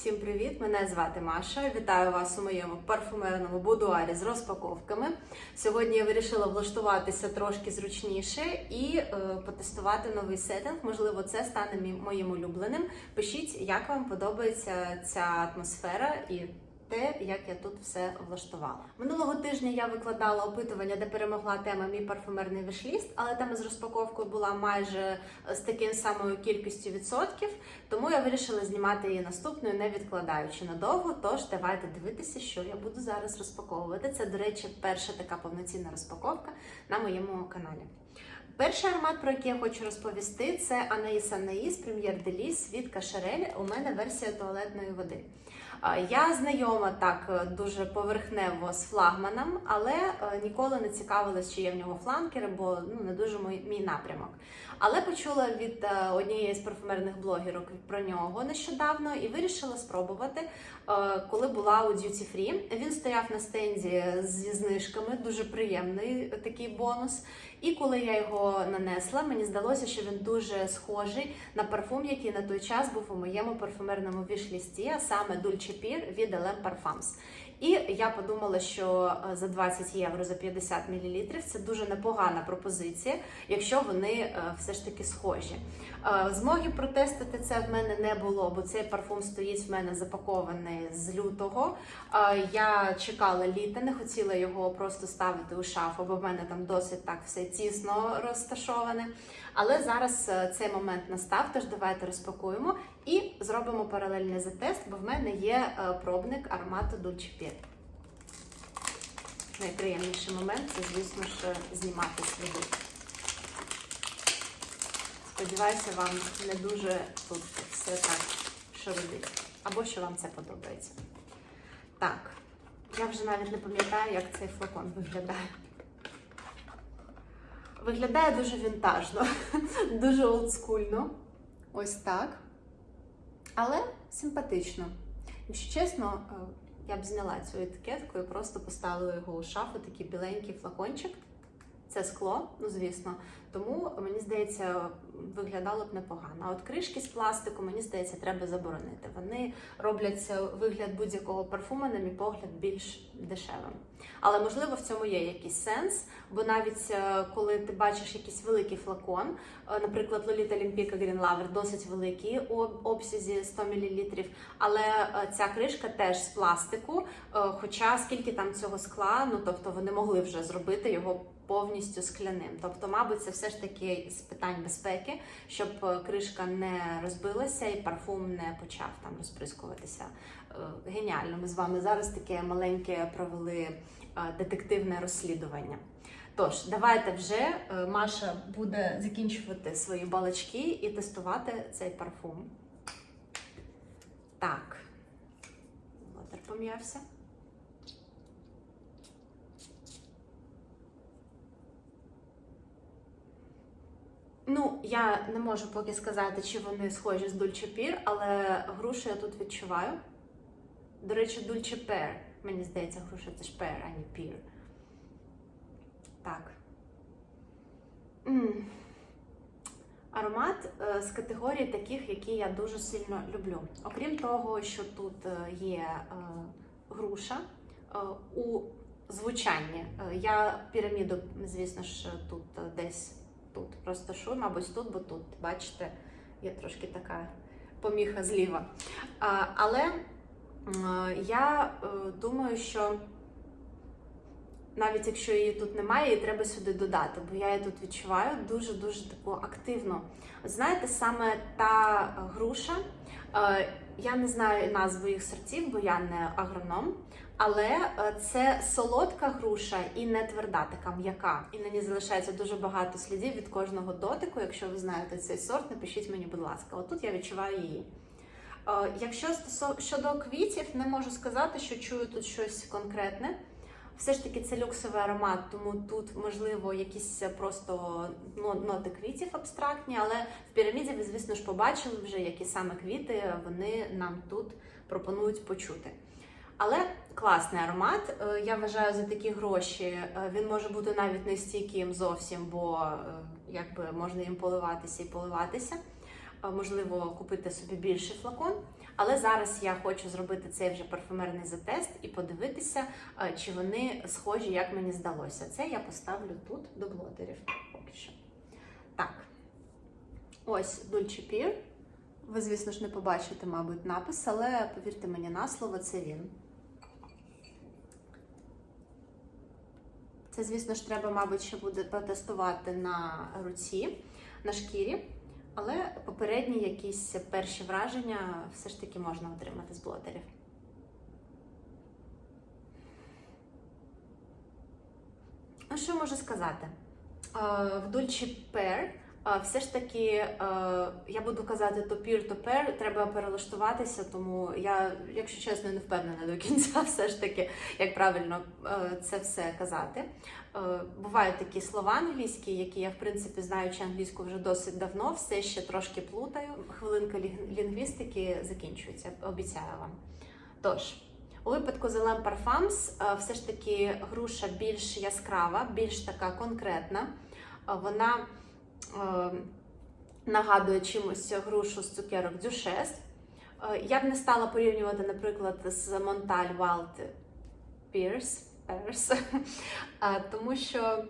Всім привіт! Мене звати Маша. Вітаю вас у моєму парфумерному будуарі з розпаковками. Сьогодні я вирішила влаштуватися трошки зручніше і е, потестувати новий сеттинг. Можливо, це стане моїм улюбленим. Пишіть, як вам подобається ця атмосфера і. Те, як я тут все влаштувала. Минулого тижня я викладала опитування, де перемогла тема мій парфумерний вишліст, але тема з розпаковкою була майже з таким самою кількістю відсотків. Тому я вирішила знімати її наступною, не відкладаючи надовго. Тож давайте дивитися, що я буду зараз розпаковувати. Це, до речі, перша така повноцінна розпаковка на моєму каналі. Перший аромат, про який я хочу розповісти, це Анаїс Анаїс Прем'єр Деліс від Кашерель. У мене версія туалетної води. Я знайома так е, дуже поверхнево з флагманом, але е, ніколи не цікавилась, чи є в нього фланкери, бо ну не дуже мій, мій напрямок. Але почула від е, однієї з парфумерних блогерок про нього нещодавно і вирішила спробувати, коли була у Duty Free. Він стояв на стенді зі знижками, дуже приємний такий бонус. І коли я його нанесла, мені здалося, що він дуже схожий на парфум, який на той час був у моєму парфумерному вішлісті, а саме Dulce Pir від LM Parfums. І я подумала, що е, за 20 євро за 50 мл це дуже непогана пропозиція, якщо вони е, все ж таки схожі. Е, Змоги протестити це в мене не було, бо цей парфум стоїть в мене запакований з лютого. Я чекала літа, не хотіла його просто ставити у шафу, бо в мене там досить так все тісно розташоване. Але зараз цей момент настав, тож давайте розпакуємо і зробимо паралельний затест, бо в мене є пробник аромату Pir. Найприємніший момент це, звісно ж, знімати сліди. Сподіваюся, вам не дуже тут все так шарудить. Або що вам це подобається. Так, я вже навіть не пам'ятаю, як цей флакон виглядає. Виглядає дуже вінтажно, дуже олдскульно. Ось так. Але симпатично. Якщо чесно, е, я б зняла цю етикетку і просто поставила його у шафу, такий біленький флакончик. Це скло, ну звісно. Тому мені здається, виглядало б непогано. А от кришки з пластику, мені здається, треба заборонити. Вони роблять вигляд будь-якого парфума, на мій погляд, більш дешевим. Але можливо в цьому є якийсь сенс, бо навіть е, коли ти бачиш якийсь великий флакон, е, наприклад, Lolita Olympica Green Lover досить великий у обсязі 100 мл, але е, ця кришка теж з пластику. Хоча скільки там цього скла, ну тобто вони могли вже зробити його повністю скляним. Тобто, мабуть, це все ж таки з питань безпеки, щоб е, кришка не розбилася і парфум не почав там розприскуватися. Е, Геніально, ми з вами зараз таке маленьке провели е, детективне розслідування. Тож, давайте вже Маша буде закінчувати свої балачки і тестувати цей парфум. Так, Лотер пом'явся. Ну, я не можу поки сказати, чи вони схожі з Pir, але грушу я тут відчуваю. До речі, Pear. Мені здається, груша це ж pear, а не пір. Так. м Аромат е, з категорії таких, які я дуже сильно люблю. Окрім того, що тут е, є е, груша е, у звучанні. Е, я піраміду, звісно ж, тут десь тут розташую, мабуть, тут, бо тут, бачите, є трошки така поміха зліва. Але м, я е, думаю, що навіть якщо її тут немає, її треба сюди додати, бо я її тут відчуваю дуже-дуже таку активну. Знаєте, саме та груша, е, я не знаю назву їх сортів, бо я не агроном, але е, це солодка груша і не тверда, така м'яка. І на ній залишається дуже багато слідів від кожного дотику. Якщо ви знаєте цей сорт, напишіть мені, будь ласка. Отут я відчуваю її. Е, Якщо щодо квітів, не можу сказати, що чую тут щось конкретне. Все ж таки це люксовий аромат, тому тут можливо якісь просто ну, ноти квітів абстрактні, але в піраміді ви, звісно ж, побачили вже, які саме квіти вони нам тут пропонують почути. Але класний аромат. Е, Я вважаю за такі гроші. е, Він може бути навіть не стійким зовсім, бо е, якби можна їм поливатися і поливатися. Можливо, купити собі більший флакон. Але зараз я хочу зробити цей вже парфюмерний затест і подивитися, чи вони схожі, як мені здалося. Це я поставлю тут до блотерів. Поки що. Так. Ось Dulce Peer. Ви, звісно ж, не побачите, мабуть, напис, але повірте мені на слово, це він. Це, звісно ж, треба, мабуть, ще буде протестувати на руці, на шкірі. Але попередні якісь перші враження все ж таки можна отримати з блотерів. Ну, що можу сказати? Е, В Dulce Pear все ж таки, е, я буду казати то peer, то pair, треба перелаштуватися, тому я, якщо чесно, не впевнена до кінця, все ж таки, як правильно е, це все казати. Е, Бувають такі слова англійські, які я, в принципі, знаючи англійську вже досить давно, все ще трошки плутаю. Хвилинка лінгвістики закінчується, обіцяю вам. Тож, у випадку з Елем Parfums е, все ж таки груша більш яскрава, більш така конкретна. Вона нагадує чимось грушу з цукерок Дюшес. Е, Я б не стала порівнювати, наприклад, з Монталь Wild Pierce, Pears, е, тому що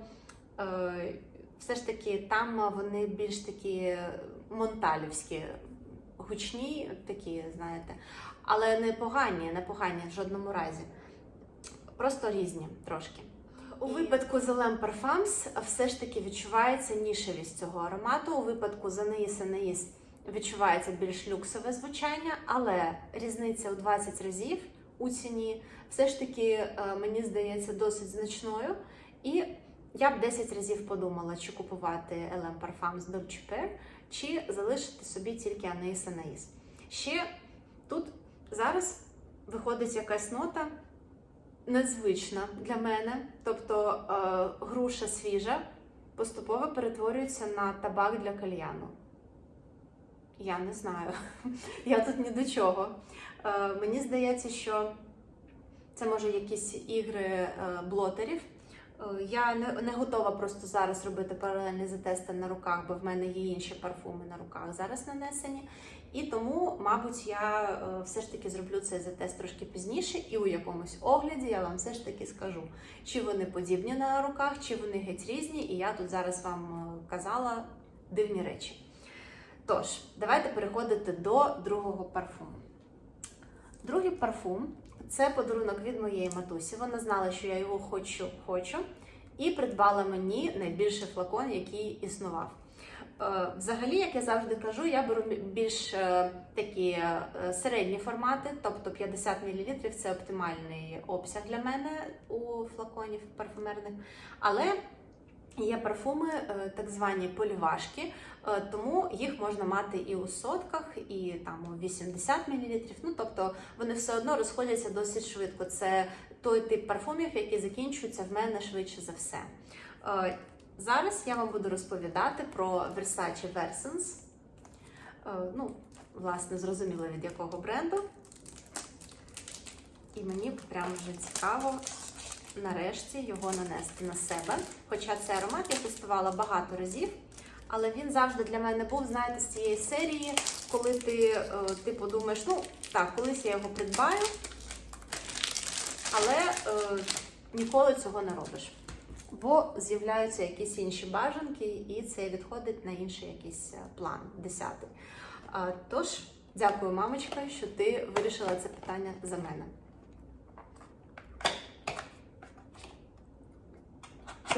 е, все ж таки там вони більш такі монталівські, гучні, такі, знаєте, але не погані, не погані в жодному разі. Просто різні трошки. У випадку з Елем Parfums все ж таки відчувається нішевість цього аромату. У випадку з Анеїс Анеїс відчувається більш люксове звучання, але різниця у 20 разів у ціні все ж таки е, мені здається досить значною. І я б 10 разів подумала, чи купувати Елем Parfums Dolce Pear, чи залишити собі тільки Анеїс Анеїс. Ще тут зараз виходить якась нота незвична для мене. Тобто е, груша свіжа поступово перетворюється на табак для кальяну. Я не знаю. Я тут ні до чого. Е, мені здається, що це може якісь ігри е, блотерів. Е, Я не, не готова просто зараз робити паралельні затести на руках, бо в мене є інші парфуми на руках зараз нанесені. І тому, мабуть, я е, все ж таки зроблю цей затест трошки пізніше, і у якомусь огляді я вам все ж таки скажу, чи вони подібні на руках, чи вони геть різні, і я тут зараз вам е, казала дивні речі. Тож, давайте переходити до другого парфуму. Другий парфум це подарунок від моєї матусі. Вона знала, що я його хочу, хочу, і придбала мені найбільший флакон, який існував. Е, Взагалі, як я завжди кажу, я беру більш е, такі е, середні формати, тобто 50 мл це оптимальний обсяг для мене у флаконів парфумерних. Але є парфуми, е, так звані полівашки, е, тому їх можна мати і у сотках, і там у 80 мл. Ну тобто вони все одно розходяться досить швидко. Це той тип парфумів, які закінчуються в мене швидше за все. Е, Зараз я вам буду розповідати про Versace Versens. Ну, власне, зрозуміло від якого бренду. І мені прям вже цікаво нарешті його нанести на себе. Хоча цей аромат я тестувала багато разів, але він завжди для мене був, знаєте, з цієї серії, коли ти, е, ти подумаєш, ну так, колись я його придбаю, але е, ніколи цього не робиш. Бо з'являються якісь інші бажанки, і це відходить на інший якийсь е, план, десятий. Тож, дякую, мамочка, що ти вирішила це питання за мене.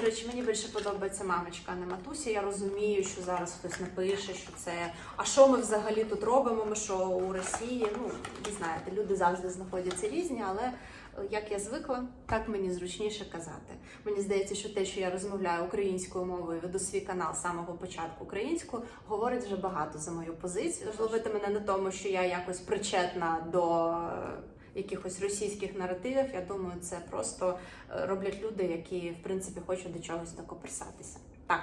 Речі, мені більше подобається мамочка, а не матуся. Я розумію, що зараз хтось напише, що це. А що ми взагалі тут робимо? Ми що у Росії? Ну, ви знаєте, люди завжди знаходяться різні, але е, як я звикла, так мені зручніше казати. Мені здається, що те, що я розмовляю українською мовою, веду свій канал з самого початку українською, говорить вже багато за мою позицію. Тож ловити мене на тому, що я якось причетна до. Якихось російських наративів, я думаю, це просто е, роблять люди, які в принципі хочуть до чогось докопирсатися. Так,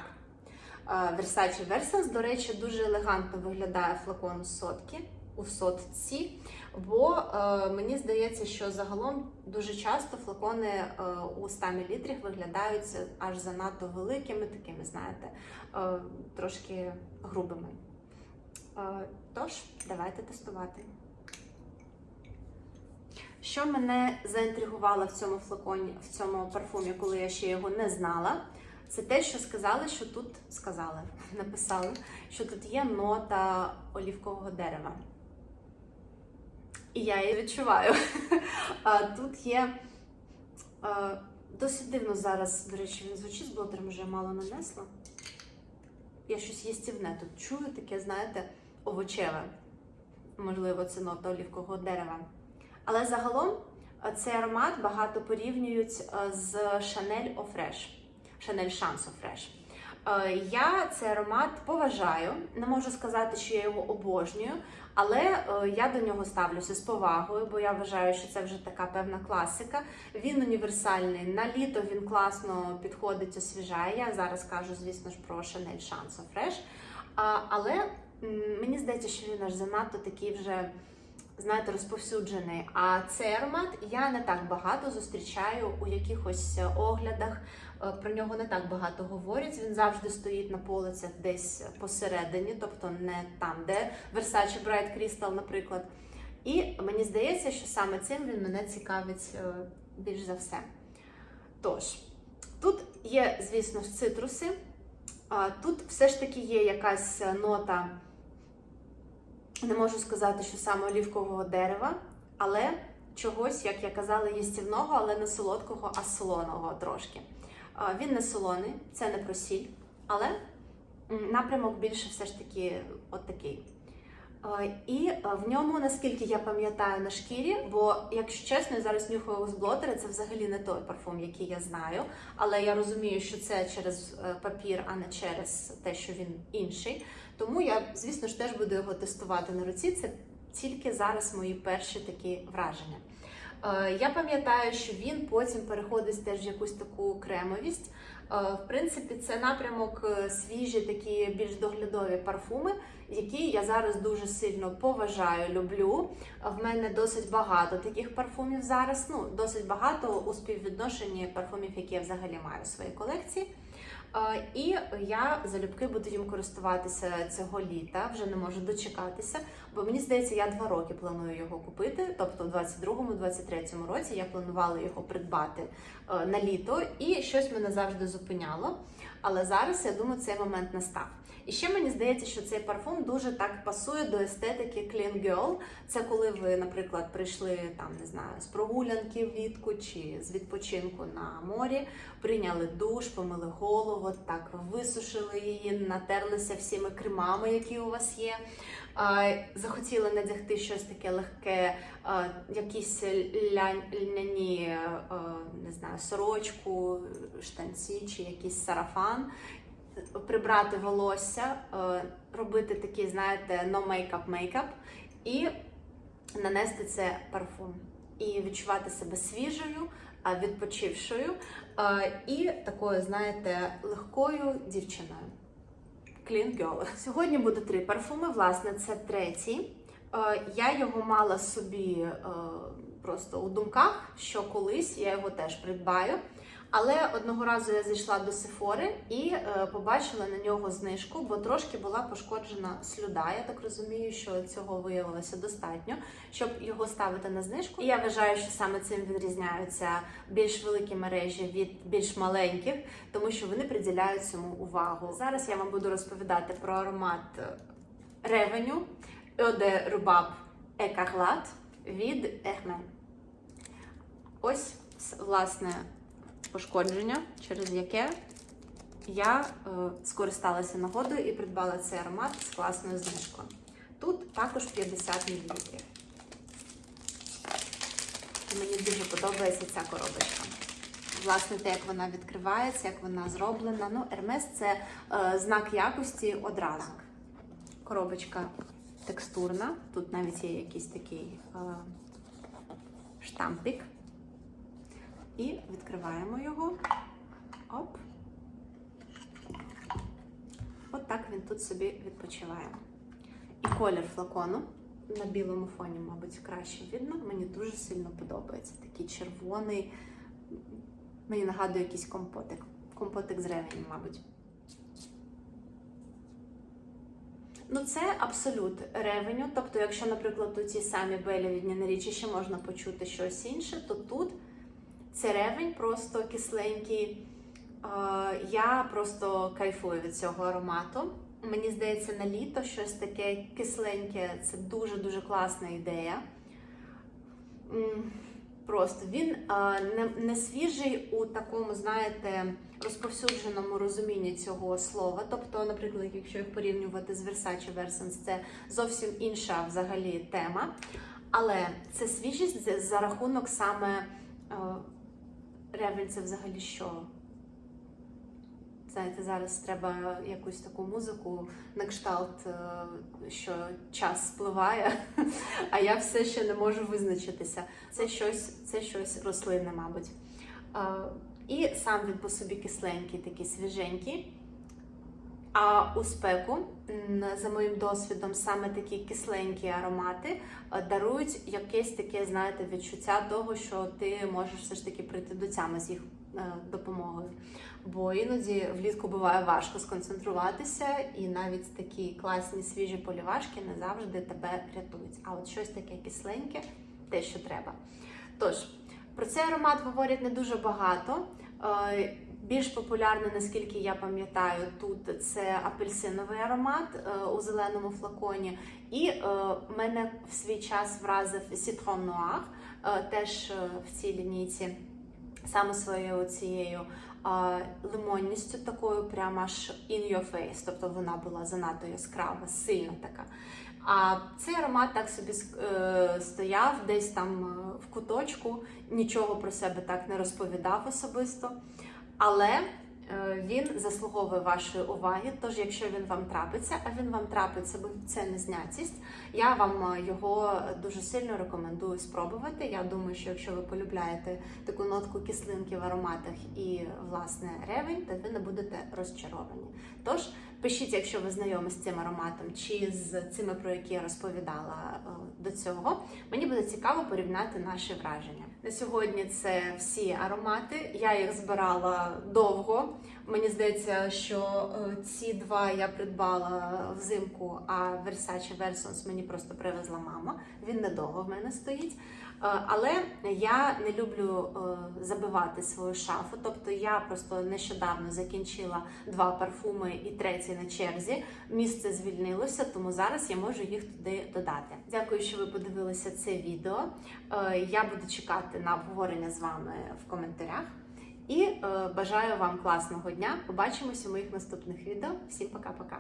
Е, Versace Versens, до речі, дуже елегантно виглядає флакон сотки у сотці, бо е, мені здається, що загалом дуже часто флакони е, у 100 мл виглядають аж занадто великими, такими, знаєте, е, трошки грубими. Е, тож, давайте тестувати. Що мене заінтригувало в цьому флаконі, в цьому парфумі, коли я ще його не знала, це те, що сказали, що тут сказали, написали, що тут є нота олівкового дерева. І я її відчуваю. Тут є досить дивно зараз, до речі, він звучить з блотером, вже мало нанесла. Я щось їстівне тут чую, таке, знаєте, овочеве. Можливо, це нота олівкового дерева. Але загалом е, цей аромат багато порівнюють е, з Chanel Eau Fresh. Chanel Chance Eau Fresh. Е, Я цей аромат поважаю. Не можу сказати, що я його обожнюю, але я до нього ставлюся з повагою, бо я вважаю, що це вже така певна класика. Він універсальний. На літо він класно підходить, освіжає. Я зараз кажу, звісно ж, про Chance Eau Fresh. Але мені здається, що він аж занадто такий вже. Знаєте, розповсюджений. А цей аромат я не так багато зустрічаю у якихось е, оглядах. Е, Про нього не так багато говорять. Він завжди стоїть на полицях десь посередині, тобто не там, де Versace Bright Crystal, наприклад. І мені здається, що саме цим він мене цікавить е, більш за все. Тож, тут є, звісно ж, цитруси. Тут все ж таки є якась нота не можу сказати, що саме олівкового дерева, але чогось, як я казала, їстівного, але не солодкого, а солоного трошки. Він не солоний, це не про сіль, але напрямок більше все ж таки от такий. І в ньому, наскільки я пам'ятаю на шкірі, бо, якщо чесно, я зараз нюхаю з блотера, це взагалі не той парфум, який я знаю. Але я розумію, що це через е, папір, а не через те, що він інший. Тому я, звісно ж, теж буду його тестувати на руці. Це тільки зараз мої перші такі враження. Е, Я пам'ятаю, що він потім переходить теж в якусь таку кремовість. Е, В принципі, це напрямок свіжі, такі більш доглядові парфуми, які я зараз дуже сильно поважаю, люблю. В мене досить багато таких парфумів зараз. Ну, досить багато у співвідношенні парфумів, які я взагалі маю в своїй колекції. І я залюбки буду їм користуватися цього літа, вже не можу дочекатися, бо мені здається, я два роки планую його купити. Тобто, в 22-23 році я планувала його придбати на літо, і щось мене завжди зупиняло. Але зараз я думаю, цей момент настав. І ще мені здається, що цей парфум дуже так пасує до естетики Clean Girl. Це коли ви, наприклад, прийшли там, не знаю, з прогулянки влітку чи з відпочинку на морі, прийняли душ, помили голову, так висушили її, натерлися всіми кремами, які у вас є. Захотіли надягти щось таке легке, якісь е, не знаю, сорочку, штанці чи якийсь сарафан. Прибрати волосся, е, робити такий, знаєте, no makeup makeup і нанести це парфум. І відчувати себе свіжою, відпочившою е, і такою, знаєте, легкою дівчиною. Clean Girl. Сьогодні буде три парфуми. Власне, це третій. Е, Я його мала собі просто у думках, що колись я його теж придбаю. Але одного разу я зайшла до Сефори і е, побачила на нього знижку, бо трошки була пошкоджена слюда. Я так розумію, що цього виявилося достатньо, щоб його ставити на знижку. І я вважаю, що саме цим відрізняються більш великі мережі від більш маленьких, тому що вони приділяють цьому увагу. Зараз я вам буду розповідати про аромат ревеню Eau Рубаб Екарлат від Ехмен. Ось власне пошкодження, через яке я е, скористалася нагодою і придбала цей аромат з класною знижкою. Тут також 50 мл. І мені дуже подобається ця коробочка. Власне, те, як вона відкривається, як вона зроблена. Ну, Hermes – це е, знак якості одразу. Коробочка текстурна. Тут навіть є якийсь такий е, штампик. І відкриваємо його. Оп. От так він тут собі відпочиває. І колір флакону на білому фоні, мабуть, краще видно. Мені дуже сильно подобається. Такий червоний. Мені нагадує якийсь компотик. Компотик з ревенем, мабуть. Ну, це абсолют ревеню. Тобто, якщо, наприклад, у цій самі Белі від Ніни Річі ще можна почути щось інше, то тут це ревень просто кисленький. Е, Я просто кайфую від цього аромату. Мені здається, на літо щось таке кисленьке це дуже-дуже класна ідея. Просто він не, не свіжий у такому, знаєте, розповсюдженому розумінні цього слова. Тобто, наприклад, якщо їх порівнювати з Versace Versens, це зовсім інша взагалі тема. Але це свіжість за- за рахунок саме ревень це взагалі що? Знаєте, зараз треба якусь таку музику на кшталт, е, що час спливає, а я все ще не можу визначитися. Це щось, це щось рослинне, мабуть. Е, І сам він по собі кисленький, такий свіженький. А у спеку, за моїм досвідом, саме такі кисленькі аромати е, дарують якесь таке, знаєте, відчуття того, що ти можеш все ж таки прийти до тями з їх е, допомогою. Бо іноді влітку буває важко сконцентруватися, і навіть такі класні свіжі полівашки не завжди тебе рятують. А от щось таке кисленьке те, що треба. Тож, про цей аромат говорять не дуже багато. Більш популярний, наскільки я пам'ятаю, тут це апельсиновий аромат е, у зеленому флаконі. І е, мене в свій час вразив Citron Noir, е, теж в цій лінійці, саме своєю цією лимонністю, такою прямо аж in your face. Тобто вона була занадто яскрава, сильно така. А цей аромат так собі стояв десь там в куточку, нічого про себе так не розповідав особисто. Але е, він заслуговує вашої уваги. Тож, якщо він вам трапиться, а він вам трапиться, бо це не знятість, я вам е, його дуже сильно рекомендую спробувати. Я думаю, що якщо ви полюбляєте таку нотку кислинки в ароматах і власне ревень, то ви не будете розчаровані. Тож пишіть, якщо ви знайомі з цим ароматом чи з цими, про які я розповідала е, до цього. Мені буде цікаво порівняти наші враження. На сьогодні це всі аромати. Я їх збирала довго. Мені здається, що е, ці два я придбала взимку, а Versace Versons мені просто привезла мама. Він недовго в мене стоїть. Е, Але я не люблю е, забивати свою шафу. Тобто я просто нещодавно закінчила два парфуми і третій на черзі. Місце звільнилося, тому зараз я можу їх туди додати. Дякую, що ви подивилися це відео. Я буду чекати на обговорення з вами в коментарях. І е, бажаю вам класного дня. Побачимось у моїх наступних відео. Всім пока-пока.